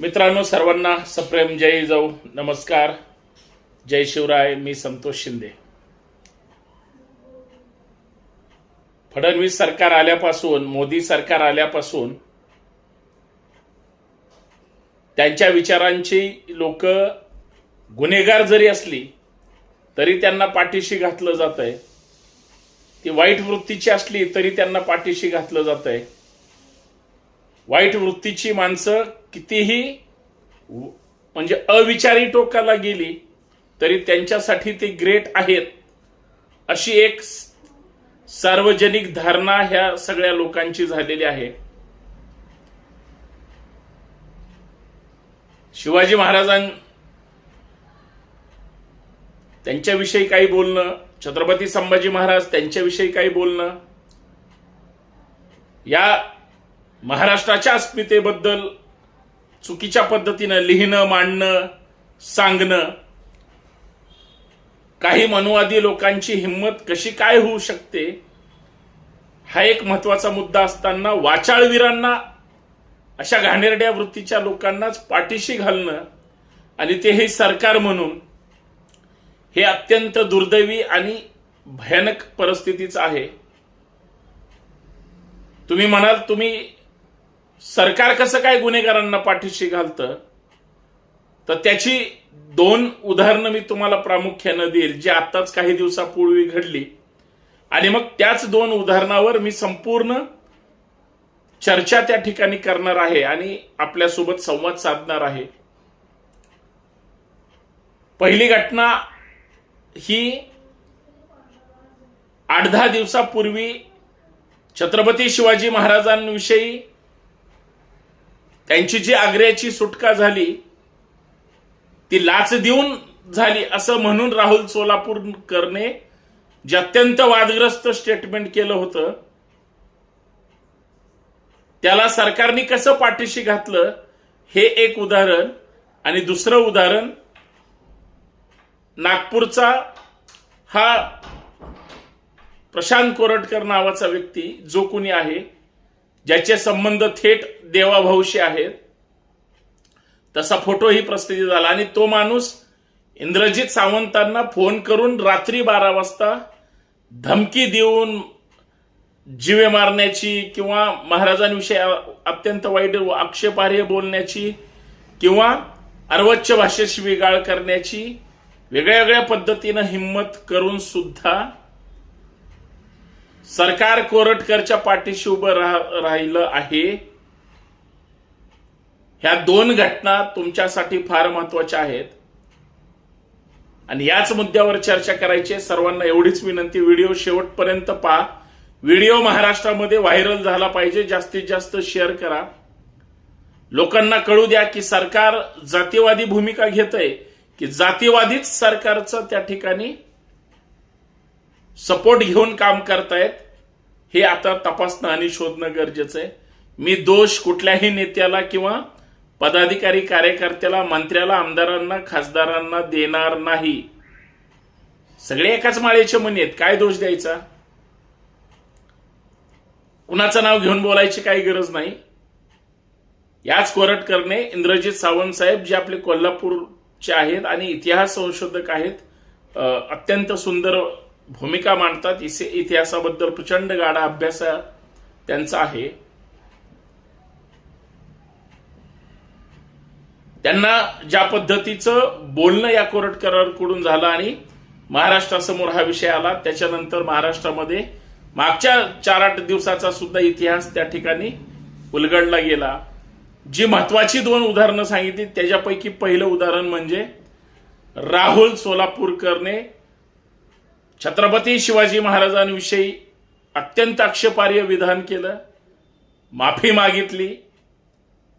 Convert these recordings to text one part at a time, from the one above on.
मित्रांनो सर्वांना सप्रेम जय जाऊ. नमस्कार. जय शिवराय मी संतोष शिंदे. फडणवीस सरकार आल्यापासून मोदी सरकार आल्यापासून त्यांच्या विचारांची लोक गुन्हेगार जरी असली तरी त्यांना पाठीशी घातलं जात आहे ती वाईट वृत्तीची असली तरी त्यांना पाठीशी घातलं जात आहे वाईट वृत्तीची माणसं कितीही म्हणजे अविचारी टोकाला गेली तरी त्यांच्यासाठी ते ग्रेट आहेत. अशी एक सार्वजनिक धारणा ह्या सगळ्या लोकांची झालेली आहे. शिवाजी महाराजां त्यांच्याविषयी काही बोलणं छत्रपती संभाजी महाराज त्यांच्याविषयी काही बोलणं या महाराष्ट्राच्या अस्मितेबद्दल चुकीच्या पद्धतीनं लिहिणं मांडणं सांगणं. काही मनुवादी लोकांची हिंमत कशी काय होऊ शकते? हा एक महत्त्वाचा मुद्दा असताना वाचाळवीरांना अशा घाणेरड्या वृत्तीच्या लोकांनाच पाठीशी घालणं आणि ते हे सरकार म्हणून हे अत्यंत दुर्दैवी आणि भयानक परिस्थितीच आहे. तुम्ही म्हणाल तुम्ही सरकार कसं काय गुन्हेगारांना पाठीशी घालतं? तर त्याची दोन उदाहरणं मी तुम्हाला प्रामुख्यानं देईल जी आत्ताच काही दिवसापूर्वी घडली. आणि मग त्याच दोन उदाहरणावर मी संपूर्ण चर्चा त्या ठिकाणी करणार आहे आणि आपल्यासोबत संवाद साधणार आहे. पहिली घटना ही आठ दहा दिवसापूर्वी छत्रपती शिवाजी महाराजांविषयी त्यांची जी आग्र्याची सुटका झाली ती लाच देऊन झाली असं म्हणून राहुल सोलापूरकरने जे अत्यंत वादग्रस्त स्टेटमेंट केलं होतं त्याला सरकारने कसं पाठीशी घातलं हे एक उदाहरण. आणि दुसरं उदाहरण नागपूरचा हा प्रशांत कोरटकर नावाचा व्यक्ती जो कोणी आहे ज्याचे संबंध थेट देवाभाऊशी आहेत तसा फोटोही प्रसिद्ध झाला. आणि तो माणूस इंद्रजित सावंतांना फोन करून रात्री बारा वाजता धमकी देऊन जीवे मारण्याची किंवा महाराजांविषयी अत्यंत वाईट आक्षेपार्ह बोलण्याची किंवा अर्वच्च भाषेत शिवीगाळ करण्याची वेगळ्या वेगळ्या पद्धतीनं हिंमत करून सुद्धा सरकार कोरटकरच्या पाठीशी उभं राह- राहिलं आहे. ह्या दोन घटना तुमच्यासाठी फार महत्त्वाच्या आहेत. आणि याच मुद्द्यावर चर्चा करायची सर्वांना एवढीच विनंती व्हिडिओ शेवटपर्यंत पहा. व्हिडिओ महाराष्ट्रामध्ये व्हायरल झाला पाहिजे. जास्तीत जास्त शेअर करा. लोकांना कळू द्या की सरकार जातीवादी भूमिका घेत आहे की जातीवादीच सरकारचं त्या ठिकाणी सपोर्ट घेऊन काम करतायत हे आता तपासणं आणि शोधणं गरजेचं आहे. मी दोष कुठल्याही नेत्याला किंवा पदाधिकारी कार्यकर्त्याला मंत्र्याला आमदारांना खासदारांना देणार नाही. सगळे एकाच माळेचे म्हणे आहेत. काय दोष द्यायचा? कुणाचं नाव घेऊन बोलायची काही गरज नाही. याच कोरटकरने इंद्रजित सावंत साहेब जे आपले कोल्हापूरचे आहेत आणि इतिहास संशोधक आहेत अत्यंत सुंदर भूमिका मांडतात. इसे इतिहासाबद्दल प्रचंड गाडा अभ्यास त्यांचा आहे. त्यांना ज्या पद्धतीचं बोलणं या कोरटकरांकडून झालं आणि महाराष्ट्रासमोर हा विषय आला त्याच्यानंतर महाराष्ट्रामध्ये मागच्या चार आठ दिवसाचा सुद्धा इतिहास त्या ठिकाणी उलगडला गेला. जी महत्वाची दोन उदाहरणं सांगितली त्याच्यापैकी पहिलं उदाहरण म्हणजे राहुल सोलापूरकरने छत्रपती शिवाजी महाराजांविषयी अत्यंत आक्षेपार्य विधान केलं माफी मागितली.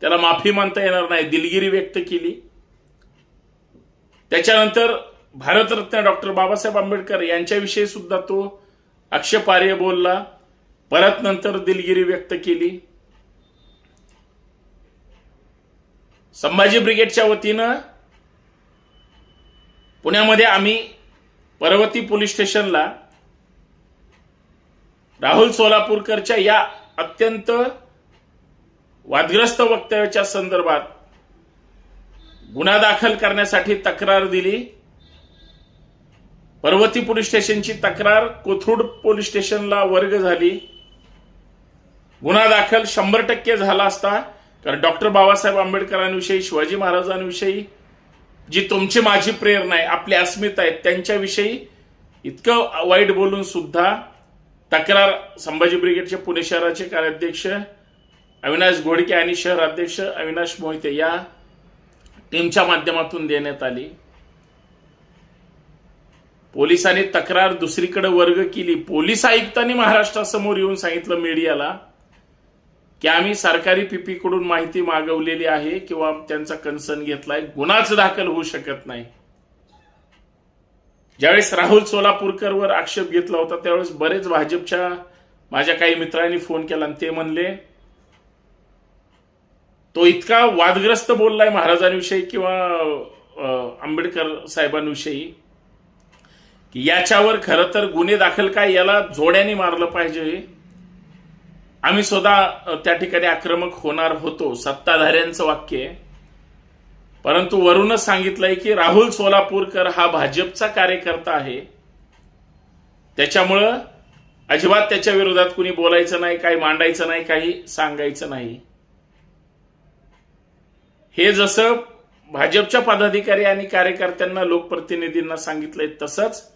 त्याला माफी मानता येणार नाही दिलगिरी व्यक्त केली. त्याच्यानंतर भारतरत्न डॉक्टर बाबासाहेब आंबेडकर यांच्याविषयी सुद्धा तो आक्षेपार्य बोलला. परत नंतर दिलगिरी व्यक्त केली. संभाजी ब्रिगेडच्या वतीनं पुण्यामध्ये आम्ही पर्वती पोलीस स्टेशनला राहुल सोलापूरकरच्या या अत्यंत वादग्रस्त वक्तव्याच्या संदर्भात गुन्हा दाखल करण्यासाठी तक्रार दिली. पर्वती पोलीस स्टेशनची तक्रार कोथरूड पोलीस स्टेशनला वर्ग झाली. गुन्हा दाखल शंभर टक्के झाला असता कारण डॉक्टर बाबासाहेब आंबेडकरांविषयी शिवाजी महाराजांविषयी जी तुमची माझी प्रेरणा आहे आपली अस्मिता आहे त्यांच्याविषयी इतकं वाईट बोलून सुद्धा तक्रार संभाजी ब्रिगेडचे पुणे शहराचे कार्याध्यक्ष अविनाश घोडके आणि शहर अध्यक्ष अविनाश मोहिते या टीमच्या माध्यमातून देण्यात आली. पोलिसांनी तक्रार दुसरीकडे वर्ग केली. पोलीस आयुक्तांनी महाराष्ट्रासमोर येऊन सांगितलं मीडियाला की आम्ही सरकारी पीपी कडून माहिती मागवलेली आहे किंवा त्यांचा कन्सर्न घेतलाय. गुन्हाच दाखल होऊ शकत नाही. ज्यावेळेस राहुल सोलापूरकरवर आक्षेप घेतला होता त्यावेळेस बरेच भाजपच्या माझ्या काही मित्रांनी फोन केला आणि ते म्हणले तो इतका वादग्रस्त बोललाय महाराजांविषयी किंवा आंबेडकर साहेबांविषयी की याच्यावर खरं तर गुन्हे दाखल काय याला जोड्याने मारलं पाहिजे आम्ही स्वतः त्या ठिकाणी आक्रमक होणार होतो. सत्ताधाऱ्यांचं वाक्य आहे. परंतु वरूनच सांगितलंय की राहुल सोलापूरकर हा भाजपचा कार्यकर्ता आहे. त्याच्यामुळं अजिबात त्याच्या विरोधात कुणी बोलायचं नाही काही मांडायचं नाही काही सांगायचं नाही. हे जसं भाजपच्या पदाधिकारी आणि कार्यकर्त्यांना लोकप्रतिनिधींना सांगितलंय तसंच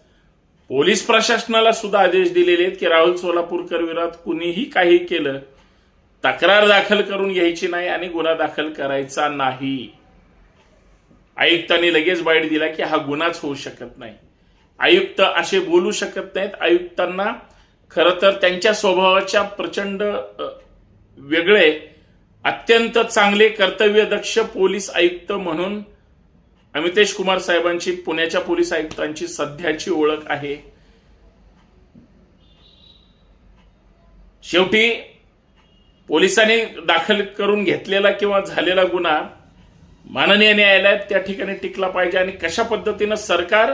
पोलीस प्रशासनाला सुद्धा आदेश दिलेले आहेत की राहुल सोलापूरकर विरोधात कुणीही काही केलं तक्रार दाखल करून घ्यायची नाही आणि गुन्हा दाखल करायचा नाही. आयुक्तांनी लगेच बाईट दिला की हा गुन्हाच होऊ शकत नाही. आयुक्त असे बोलू शकत नाहीत. आयुक्तांना खरं तर त्यांच्या स्वभावाच्या प्रचंड वेगळे अत्यंत चांगले कर्तव्यदक्ष पोलीस आयुक्त म्हणून अमितेश कुमार साहेबांची पुण्याच्या पोलीस आयुक्तांची सध्याची ओळख आहे. शेवटी पोलिसांनी दाखल करून घेतलेला किंवा झालेला गुन्हा माननीय न्यायालयात त्या ठिकाणी टिकला पाहिजे आणि कशा पद्धतीनं सरकार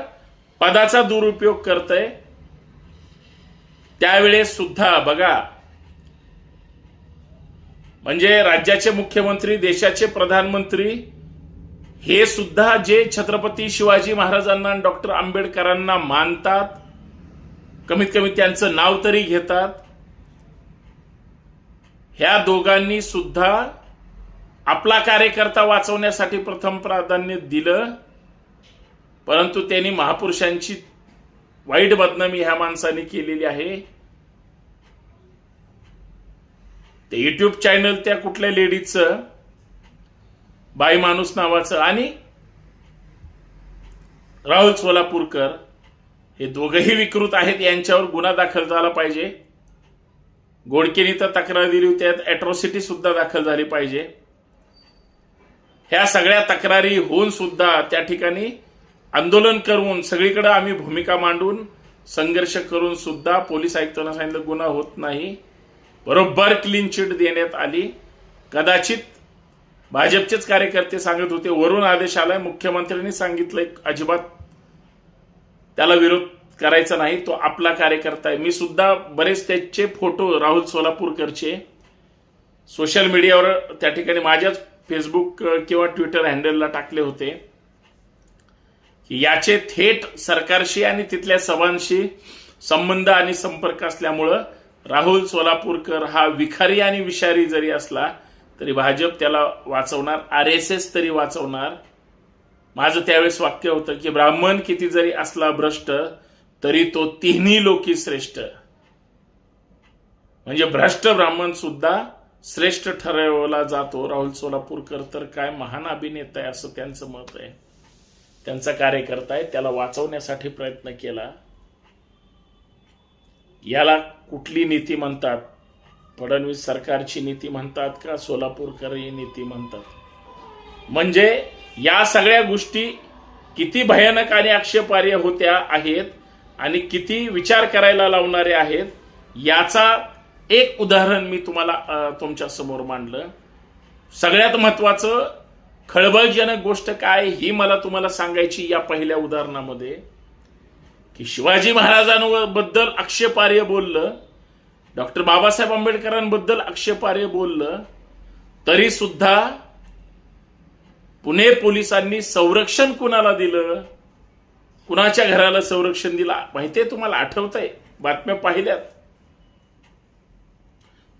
पदाचा दुरुपयोग करतंय त्यावेळेस सुद्धा बघा. म्हणजे राज्याचे मुख्यमंत्री देशाचे प्रधानमंत्री हे सुद्धा जे छत्रपती शिवाजी महाराजांना डॉक्टर आंबेडकरांना मानतात कमीत कमी त्यांचं नाव तरी घेतात ह्या दोघांनी सुद्धा आपला कार्यकर्ता वाचवण्यासाठी प्रथम प्राधान्य दिलं परंतु त्यांनी महापुरुषांची वाईट बदनामी ह्या माणसाने केलेली आहे. ते युट्यूब चॅनल त्या कुठल्या लेडीजचं बाई माणूस नावाचं आणि राहुल सोलापूरकर हे दोघंही विकृत आहेत यांच्यावर गुन्हा दाखल झाला पाहिजे. गोडकेनी तर तक्रार दिली होती त्यात अॅट्रॉसिटी सुद्धा दाखल झाली पाहिजे. ह्या सगळ्या तक्रारी होऊन सुद्धा त्या ठिकाणी आंदोलन करून सगळीकडे आम्ही भूमिका मांडून संघर्ष करून सुद्धा पोलीस आयुक्तांना सांगितलं गुन्हा होत नाही. बरोबर क्लीन चिट देण्यात आली. कदाचित भाजपचेच कार्यकर्ते सांगत होते वरून आदेश आलाय मुख्यमंत्र्यांनी सांगितलंय अजिबात त्याला विरोध करायचा नाही तो आपला कार्यकर्ता आहे. मी सुद्धा बरेच त्याचे फोटो राहुल सोलापूरकरचे सोशल मीडियावर त्या ठिकाणी माझ्याच फेसबुक किंवा ट्विटर हँडलला टाकले होते की याचे थेट सरकारशी आणि तिथल्या सभांशी संबंध आणि संपर्क असल्यामुळं राहुल सोलापूरकर हा विखारी आणि विषारी जरी असला तरी भाजप त्याला वाचवणार आर एस एस तरी वाचवणार. माझं त्यावेळेस वाक्य होतं की ब्राह्मण किती जरी असला भ्रष्ट तरी तो तिन्ही लोकी श्रेष्ठ. म्हणजे भ्रष्ट ब्राह्मण सुद्धा श्रेष्ठ ठरवला जातो. राहुल सोलापूरकर तर काय महान अभिनेता आहे असं त्यांचं मत आहे. त्यांचा कार्यकर्ता आहे त्याला वाचवण्यासाठी प्रयत्न केला. याला कुठली नीती म्हणतात? फडणवीस सरकारची नीती म्हणतात का? सोलापूरकर ही नीती म्हणतात. म्हणजे या सगळ्या गोष्टी किती भयानक आणि आक्षेपार्ह होत्या आहेत आणि किती विचार करायला लावणारे आहेत याचा एक उदाहरण मी तुम्हाला तुमच्यासमोर मांडलं. सगळ्यात महत्वाचं खळबळजनक गोष्ट काय ही मला तुम्हाला सांगायची या पहिल्या उदाहरणामध्ये की शिवाजी महाराजांबद्दल आक्षेपार्ह बोललं डॉक्टर बाबासाहेब आंबेडकरांबद्दल आक्षेपार्ह बोललं तरी सुद्धा पुणे पोलिसांनी संरक्षण कुणाला दिलं? कुणाच्या घराला संरक्षण दिलं? माहितीये तुम्हाला? आठवतंय? बातम्या पाहिल्यात.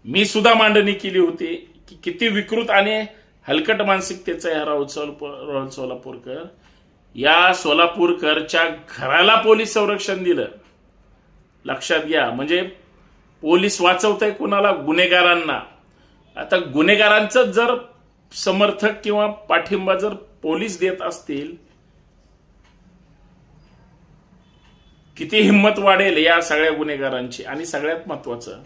मी सुद्धा मांडणी केली होती की किती विकृत आणि हलकट मानसिकतेचा आहे राहुल राहुल सोलापूरकर. या सोलापूरकरच्या घराला पोलीस संरक्षण दिलं. लक्षात घ्या. म्हणजे पोलीस वाचवत आहे कुणाला? गुन्हेगारांना. आता गुन्हेगारांचं जर समर्थक किंवा पाठिंबा जर पोलीस देत असतील किती हिंमत वाढेल या सगळ्या गुन्हेगारांची? आणि सगळ्यात महत्वाचं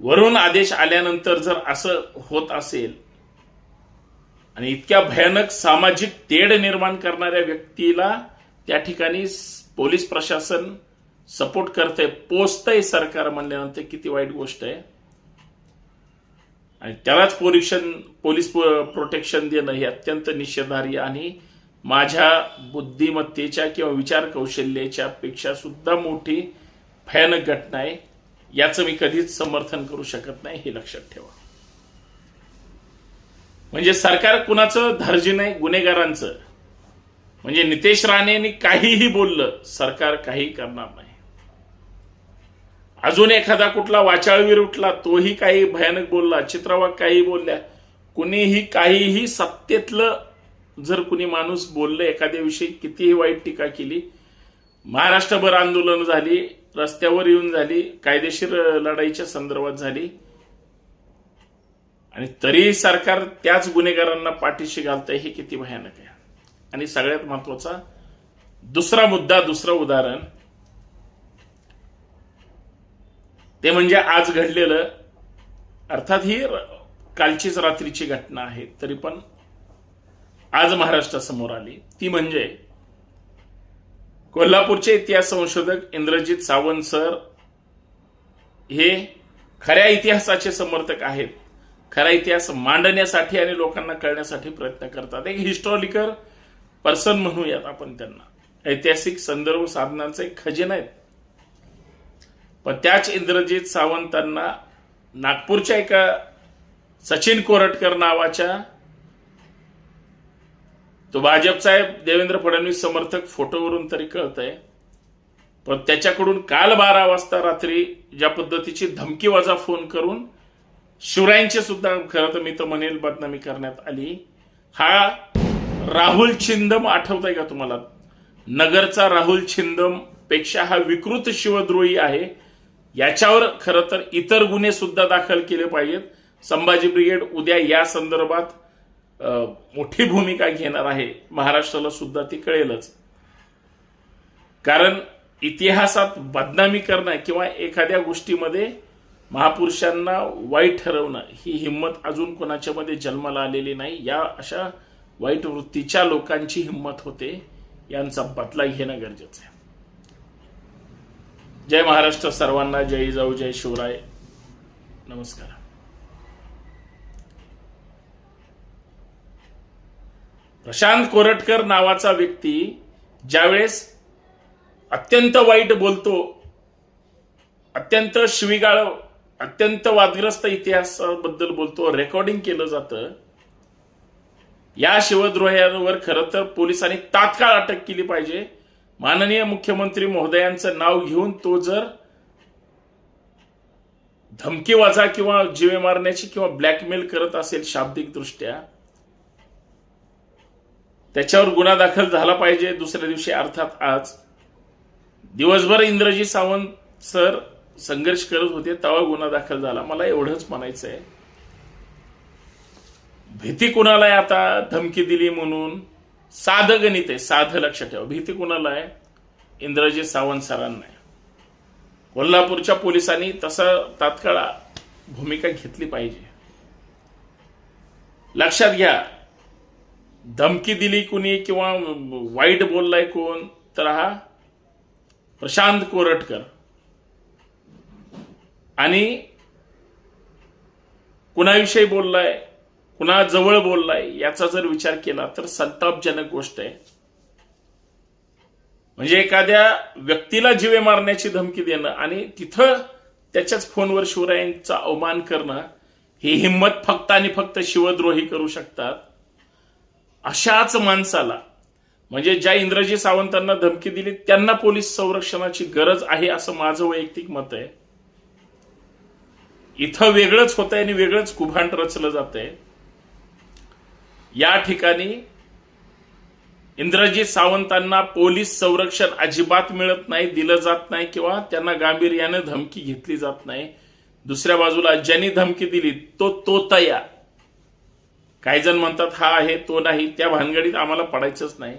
वरून आदेश आल्यानंतर जर असं होत असेल आणि इतक्या भयानक सामाजिक तेढ निर्माण करणाऱ्या व्यक्तीला त्या ठिकाणी पोलीस प्रशासन सपोर्ट करतंय पोचतंय सरकार म्हणल्यानंतर किती वाईट गोष्ट आहे. आणि त्यालाच पोलिशन पोलीस प्रोटेक्शन देणं हे अत्यंत निषेधार्य आणि माझ्या बुद्धिमत्तेच्या किंवा विचार कौशल्याच्या पेक्षा सुद्धा मोठी भयानक घटना आहे. याचं मी कधीच समर्थन करू शकत नाही हे लक्षात ठेवा. म्हणजे सरकार कुणाचं धर्जी नाही गुन्हेगारांचं. म्हणजे नितेश राणेंनी काहीही बोललं सरकार काही करणार नाही. अजून एखादा कुठला वाचाळवीर उठला तोही काही भयानक बोलला चित्रवाग काही बोलल्या. कुणीही काहीही सत्तेतलं जर कुणी माणूस बोललं एखाद्याविषयी कितीही वाईट टीका केली महाराष्ट्रभर आंदोलन झाली रस्त्यावर येऊन झाली कायदेशीर लढाईच्या संदर्भात झाली आणि तरी सरकार त्याच गुन्हेगारांना पाठीशी घालतंय हे किती भयानक आहे. आणि सगळ्यात महत्त्वाचा दुसरा मुद्दा दुसरं उदाहरण ते म्हणजे आज घडलेलं अर्थात ही कालचीच रात्रीची घटना आहे. तरी पण आज महाराष्ट्रासमोर आली. ती म्हणजे कोल्हापूरचे इतिहास संशोधक इंद्रजित सावंत सर हे खऱ्या इतिहासाचे समर्थक आहेत. खरा इतिहास मांडण्यासाठी आणि लोकांना कळण्यासाठी प्रयत्न करतात. एक हिस्टॉरिकल पर्सन म्हणूयात आपण त्यांना. ऐतिहासिक संदर्भ साधनांचे खजिना आहेत. पण त्याच इंद्रजित सावंतांना नागपूरच्या एका सचिन कोरटकर नावाच्या तो भाजपचा आहे देवेंद्र फडणवीस समर्थक फोटोवरून तरी कळत आहे पण त्याच्याकडून काल बारा वाजता रात्री ज्या पद्धतीची धमकी वाजा फोन करून शिवरायांची सुद्धा खरं तर मी तर म्हणेल बदनामी करण्यात आली. हा राहुल छिंदम आठवत आहे का तुम्हाला? नगरचा राहुल छिंदमपेक्षा हा विकृत शिवद्रोही आहे. याच्यावर खरं तर इतर गुन्हे सुद्धा दाखल केले पाहिजेत. संभाजी ब्रिगेड उद्या या संदर्भात मोठी भूमिका घेणार आहे. महाराष्ट्राला सुद्धा ती कळेलच. कारण इतिहासात बदनामी करणं किंवा एखाद्या गोष्टीमध्ये महापुरुषांना वाईट ठरवणं ही हिंमत अजून कोणाच्या मध्ये जन्माला आलेली नाही. या अशा वाईट वृत्तीच्या लोकांची हिंमत होते यांचा बदला घेणं गरजेचं आहे. जय महाराष्ट्र सर्वांना जय जाऊ जय शिवराय. नमस्कार. प्रशांत कोरटकर नावाचा व्यक्ती ज्यावेळेस अत्यंत वाईट बोलतो अत्यंत शिवीगाळ अत्यंत वादग्रस्त इतिहासाबद्दल बोलतो रेकॉर्डिंग केलं जातं. या शिवद्रोह्यांवर खरं तर पोलिसांनी तात्काळ अटक केली पाहिजे. माननीय मुख्यमंत्री महोदयांचं नाव घेऊन तो जर धमकी वाजा किंवा जीवे मारण्याची किंवा ब्लॅकमेल करत असेल शाब्दिक दृष्ट्या त्याच्यावर गुन्हा दाखल झाला पाहिजे दुसऱ्या दिवशी अर्थात आज. दिवसभर इंद्रजी सावंत सर संघर्ष करत होते तेव्हा गुन्हा दाखल झाला. मला एवढंच म्हणायचं आहे भीती कुणाला आता? धमकी दिली म्हणून. साधं गणित आहे साधं लक्षात ठेवा. भीती कुणाला आहे? इंद्रजी सावंत सरांना आहे. कोल्हापूरच्या पोलिसांनी तसं तात्काळ भूमिका घेतली पाहिजे. लक्षात घ्या धमकी दिली कुणी किंवा वाईट बोललाय कोण तर हा प्रशांत कोरटकर. आणि कुणाविषयी बोललाय? कुणा जवळ बोललाय याचा जर विचार केला तर संतापजनक गोष्ट आहे. म्हणजे एखाद्या व्यक्तीला जीवे मारण्याची धमकी देणं आणि तिथं त्याच्याच फोनवर शिवरायांचा अवमान करणं ही हिंमत फक्त आणि फक्त शिवद्रोही करू शकतात. अशाच माणसाला म्हणजे ज्या इंद्रजी सावंतांना धमकी दिली त्यांना पोलीस संरक्षणाची गरज आहे असं माझं वैयक्तिक मत आहे. इथं वेगळंच होतंय आणि वेगळंच कुभांड रचलं जातंय. या ठिकाणी इंद्रजीत सावंतांना पोलीस संरक्षण अजिबात मिळत नाही दिलं जात नाही किंवा त्यांना गांभीर्यानं धमकी घेतली जात नाही. दुसऱ्या बाजूला ज्यांनी धमकी दिली तो तोतया. काही जण म्हणतात हा आहे तो नाही. त्या भानगडीत आम्हाला पडायचंच नाही.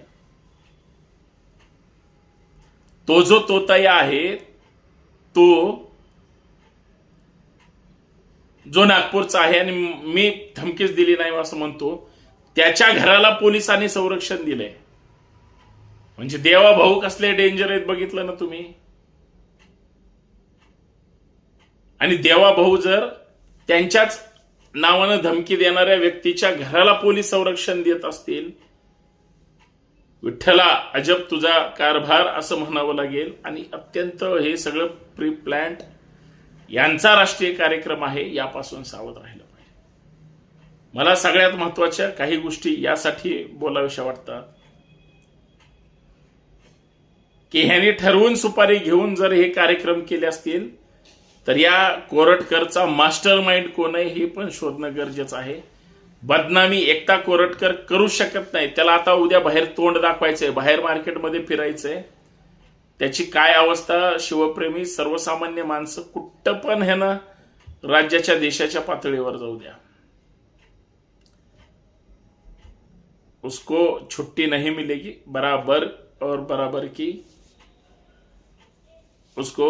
तो जो तोतया आहे तो जो नागपूरचा आहे आणि मी धमकीच दिली नाही असं म्हणतो त्याच्या घराला पोलिसांनी संरक्षण दिलंय. म्हणजे देवा भाऊ कसले डेंजर आहेत बघितलं ना तुम्ही? आणि देवा भाऊ जर त्यांच्याच नावानं धमकी देणाऱ्या व्यक्तीच्या घराला पोलीस संरक्षण देत असतील विठ्ठला अजब तुझा कारभार असं म्हणावं लागेल. आणि अत्यंत हे सगळं प्री प्लॅन्ट यांचा राष्ट्रीय कार्यक्रम आहे यापासून सावध राहिलं. मला सगळ्यात महत्त्वाच्या काही गोष्टी यासाठी बोलाव्याशा वाटतात. की ह्याने ठरवून सुपारी घेऊन जर हे कार्यक्रम केले असतील तर या कोरटकरचा मास्टर माइंड कोण आहे हे पण शोधणं गरजेचं आहे. बदनामी एकटा कोरटकर करू शकत नाही. त्याला आता उद्या बाहेर तोंड दाखवायचंय बाहेर मार्केटमध्ये फिरायचंय. त्याची काय अवस्था शिवप्रेमी सर्वसामान्य माणसं कुठं पण ह्यानं राज्याच्या देशाच्या पातळीवर जाऊ द्या. उसको छुट्टी नहीं मिलेगी बराबर और बराबर की उसको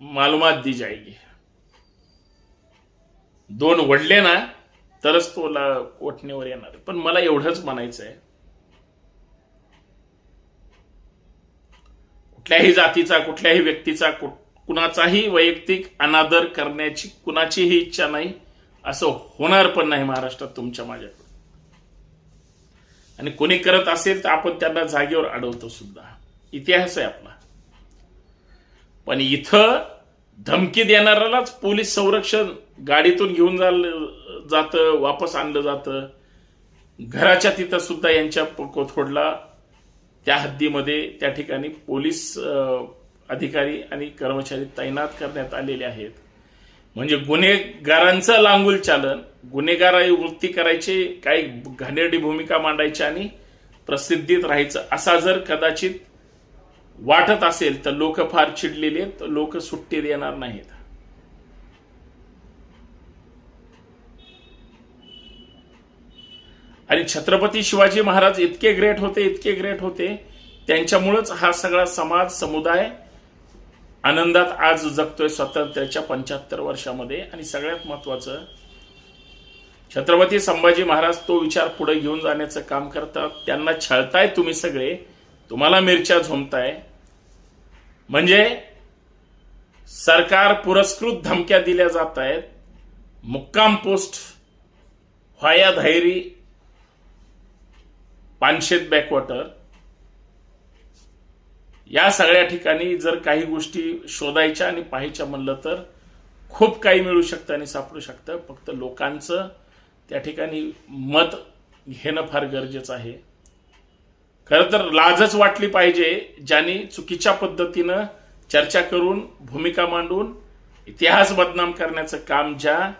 मालूम दी जाएगी। दोन वडले ना तरच तो ओठणीवर येणार पण मला एवढंच म्हणायचं आहे कुठल्याही जातीचा कुठल्याही व्यक्तीचा कुणाचाही वैयक्तिक अनादर करण्याची कुणाचीही इच्छा नाही असं होणार पण नाही महाराष्ट्रात तुमच्या माझ्याकडून. आणि कोणी करत असेल तर आपण त्यांना जागेवर अडवतो सुद्धा. इतिहास आहे आपला. पण इथं धमकी देणाऱ्यालाच पोलीस संरक्षण गाडीतून घेऊन जातं वापस आणलं जातं. घराच्या तिथं सुद्धा यांच्या कोथोडला त्या हद्दीमध्ये त्या ठिकाणी पोलीस अधिकारी आणि कर्मचारी तैनात करण्यात आलेले आहेत. म्हणजे गुन्हेगारांचं लांगुल चालन गुन्हेगाराई वृत्ती करायची काही घाणेरडी भूमिका मांडायची आणि प्रसिद्धीत राहायचं. असा जर कदाचित वाटत असेल तर लोक फार चिडलेले आहेत लोक सुट्टी देणार नाहीत. आणि छत्रपती शिवाजी महाराज इतके ग्रेट होते इतके ग्रेट होते त्यांच्यामुळेच हा सगळा समाज समुदाय आनंदात आज जगतोय स्वातंत्र्याच्या पंच्याहत्तर वर्षामध्ये. आणि सगळ्यात महत्वाचं छत्रपती संभाजी महाराज तो विचार पुढे घेऊन जाण्याचं काम करतात. त्यांना छळताय तुम्ही सगळे. तुम्हाला मिरच्या झोमताय. म्हणजे सरकार पुरस्कृत धमक्या दिल्या जात आहेत मुक्काम post via Dhayari Panshet backwater. या सगळ्या ठिकाणी जर काही गोष्टी शोधायच्या आणि पाहायच्या म्हणलं तर खूप काही मिळू शकतं आणि सापडू शकतं. फक्त लोकांचं त्या ठिकाणी मत घेणं फार गरजेचं आहे. खरं तर लाजच वाटली पाहिजे ज्यांनी चुकीच्या पद्धतीनं चर्चा करून भूमिका मांडून इतिहास बदनाम करण्याचं काम ज्या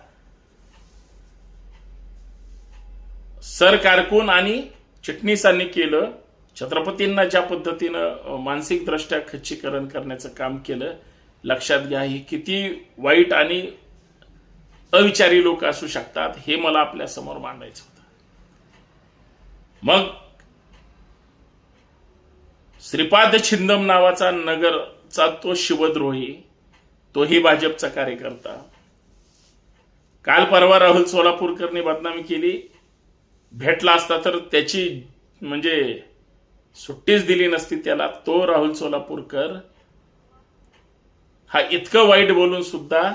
सर कारकून आणि चिटणीसांनी केलं छत्रपतींना ज्या पद्धतीनं मानसिकदृष्ट्या मानसिक दृष्ट्या खच्चीकरण करण्याचं काम केलं लक्षात घ्या ही किती वाईट आणि अविचारी लोक असू शकतात हे मला आपल्यासमोर मांडायचं होतं. मग श्रीपाद छिंदम नावाचा नगरचा तो शिवद्रोही तोही भाजपचा कार्यकर्ता. काल परवा राहुल सोलापूरकरनी बदनामी केली. भेटला असता तर त्याची म्हणजे सुट्टीच दिली नसती त्याला. तो राहुल सोलापूरकर हा इतकं वाईट बोलून सुद्धा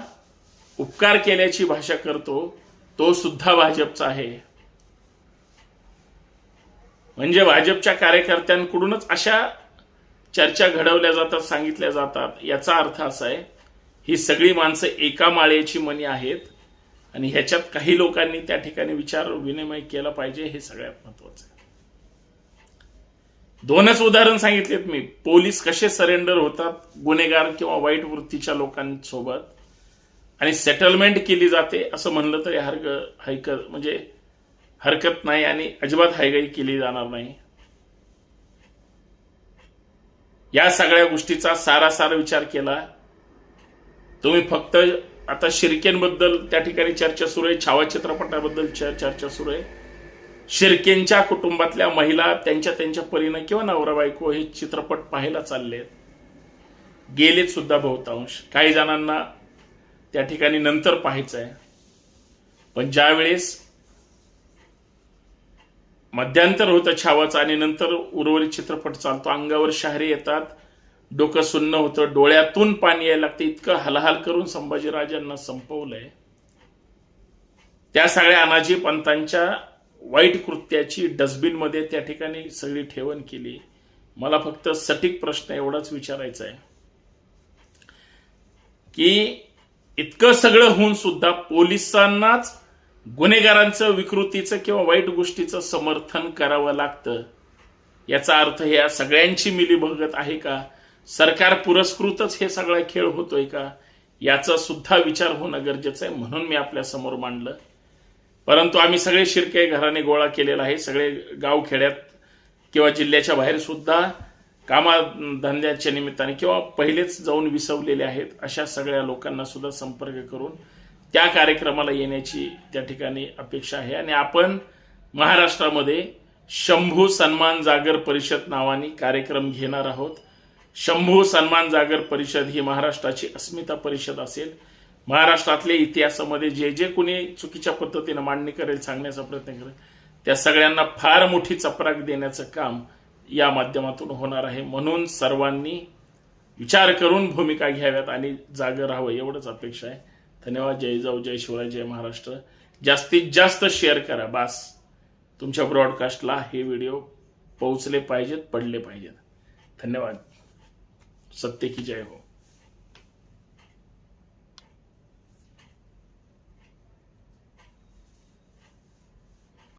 उपकार केल्याची भाषा करतो तो सुद्धा भाजपचा आहे. म्हणजे भाजपच्या कार्यकर्त्यांकडूनच अशा चर्चा घडवल्या जातात सांगितल्या जातात याचा अर्थ असा आहे ही सगळी माणसं एका माळेची मनी आहेत आणि ह्याच्यात काही लोकांनी त्या ठिकाणी विचार विनिमय केला पाहिजे हे सगळ्यात महत्वाचं आहे. दोनच उदाहरण सांगितलेत मी. पोलीस कसे सरेंडर होतात गुन्हेगार किंवा वाईट वृत्तीच्या लोकांसोबत. आणि सेटलमेंट केली जाते असं म्हणलं तरी हरक हैक म्हणजे हरकत नाही आणि अजिबात हायगाई केली जाणार नाही. या सगळ्या गोष्टीचा सारा सारा विचार केला. तुम्ही फक्त आता शिर्केंबद्दल त्या ठिकाणी चर्चा सुरू आहे. छावा चित्रपटाबद्दल च- चर्चा सुरू आहे. शिर्केंच्या कुटुंबातल्या महिला त्यांच्या त्यांच्या परीनं किंवा नवरा बायको हे चित्रपट पाहायला चालले आहेत गेलेत सुद्धा बहुतांश. काही जणांना त्या ठिकाणी नंतर पाहायचं आहे पण ज्यावेळेस मध्यांतर होतं छावाचं आणि नंतर उर्वरित चित्रपट चालतो अंगावर शहरे येतात डोकं सुन्न होतं डोळ्यातून पाणी यायला लागतं इतकं हलहाल करून संभाजीराजांना संपवलंय. त्या सगळ्या अनाजी पंतांच्या वाईट कृत्याची डस्टबिनमध्ये त्या ठिकाणी सगळी ठेवण केली. मला फक्त सटीक प्रश्न एवढाच विचारायचा आहे की इतकं सगळं होऊन सुद्धा पोलिसांनाच गुन्हेगारांचं विकृतीचं किंवा वाईट गोष्टीचं समर्थन करावं लागतं. याचा अर्थ या सगळ्यांची मिलीभगत आहे का? सरकार पुरस्कृतच हे सगळा खेळ होतोय का? याचा सुद्धा विचार होणं गरजेचं आहे म्हणून मी आपल्यासमोर मांडलं. परंतु आम्ही सगळे शिरके घराने गोळा केलेला आहे. सगळे गावखेड्यात किंवा जिल्ह्याच्या बाहेर सुद्धा कामाधंद्याच्या निमित्ताने किंवा पहिलेच जाऊन विसवलेले आहेत अशा सगळ्या लोकांना सुद्धा संपर्क करून त्या कार्यक्रमाला येण्याची त्या ठिकाणी अपेक्षा आहे. आणि आपण महाराष्ट्रामध्ये शंभू सन्मान जागर परिषद नावाने कार्यक्रम घेणार आहोत. शंभू सन्मान जागर परिषद ही महाराष्ट्राची अस्मिता परिषद असेल. महाराष्ट्रातल्या इतिहासामध्ये जे जे कोणी चुकीच्या पद्धतीनं मांडणी करेल सांगण्याचा प्रयत्न करेल त्या सगळ्यांना फार मोठी चपराक देण्याचं काम या माध्यमातून होणार आहे म्हणून सर्वांनी विचार करून भूमिका घ्याव्यात आणि जागं राहावं एवढंच अपेक्षा आहे. धन्यवाद. जय जाऊ जय शिवराय जय महाराष्ट्र. जास्तीत जास्त शेअर करा. बास तुमच्या ब्रॉडकास्टला हे व्हिडिओ पोहोचले पाहिजेत पडले पाहिजेत. धन्यवाद. सत्य की जय हो.